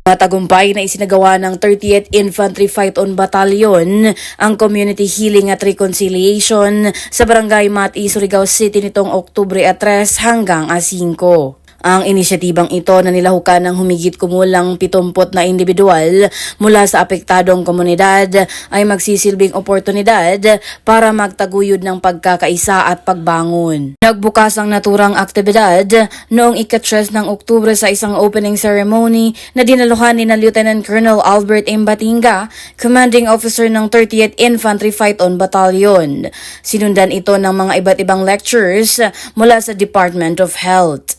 Matagumpay na isinagawa ng 30th Infantry Fight-On Battalion ang Community Healing at Reconciliation sa Barangay Mati, Surigao City nitong Oktubre 3 hanggang 5. Ang inisyatibang ito na nilahukan ng humigit kumulang 70 na individual mula sa apektadong komunidad ay magsisilbing oportunidad para magtaguyod ng pagkakaisa at pagbangon. Nagbukas ang naturang aktibidad noong ikatres ng Oktubre sa isang opening ceremony na dinaluhan ni na Lieutenant Colonel Albert M. Batinga, commanding officer ng 30th Infantry Fight-On Battalion. Sinundan ito ng mga iba't ibang lectures mula sa Department of Health.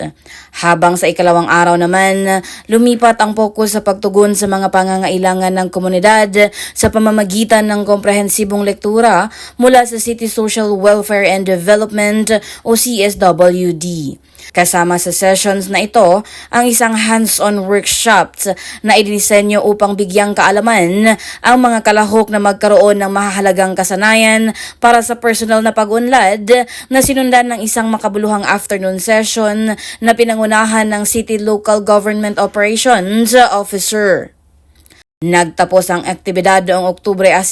Habang sa ikalawang araw naman, lumipat ang fokus sa pagtugon sa mga pangangailangan ng komunidad sa pamamagitan ng komprehensibong lektura mula sa City Social Welfare and Development o CSWD. Kasama sa sessions na ito ang isang hands-on workshops na idinisenyo upang bigyang kaalaman ang mga kalahok na magkaroon ng mahalagang kasanayan para sa personal na pag-unlad na sinundan ng isang makabuluhang afternoon session na pinangunahan ng City Local Government Operations Officer. Nagtapos ang aktibidad noong Oktubre 5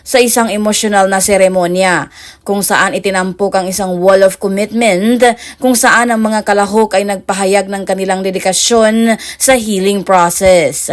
sa isang emosyonal na seremonya kung saan itinampok ang isang wall of commitment kung saan ang mga kalahok ay nagpahayag ng kanilang dedikasyon sa healing process.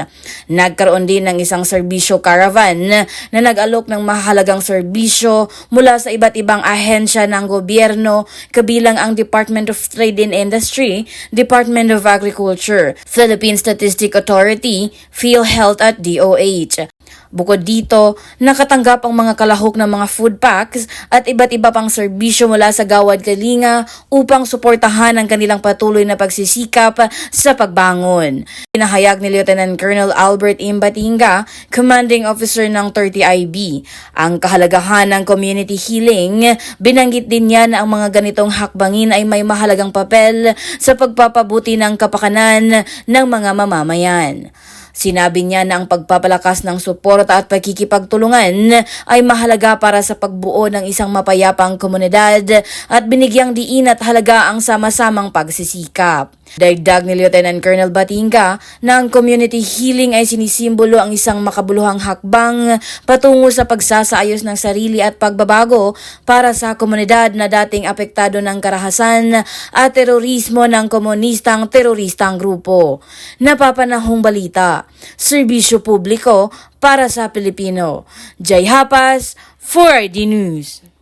Nagkaroon din ng isang serbisyo caravan na nag-alok ng mahalagang serbisyo mula sa iba't ibang ahensya ng gobyerno kabilang ang Department of Trade and Industry, Department of Agriculture, Philippine Statistic Authority, PhilHealth at DOH. Bukod dito, nakatanggap ang mga kalahok ng mga food packs at iba't iba pang serbisyo mula sa Gawad Kalinga upang suportahan ang kanilang patuloy na pagsisikap sa pagbangon. Pinahayag ni Lieutenant Colonel Albert M. Batinga, Commanding Officer ng 30IB, ang kahalagahan ng community healing. Binanggit din niya na ang mga ganitong hakbangin ay may mahalagang papel sa pagpapabuti ng kapakanan ng mga mamamayan. Sinabi niya na ang pagpapalakas ng suporta at pagkikipagtulungan ay mahalaga para sa pagbuo ng isang mapayapang komunidad at binigyang diin at halaga ang sama-samang pagsisikap. Dagdag ni Lieutenant Colonel Batinga na ang community healing ay sinisimbolo ang isang makabuluhang hakbang patungo sa pagsasaayos ng sarili at pagbabago para sa komunidad na dating apektado ng karahasan at terorismo ng komunistang teroristang grupo. Napapanahong balita, serbisyo publiko para sa Pilipino. Jay Hapas, 4ID News.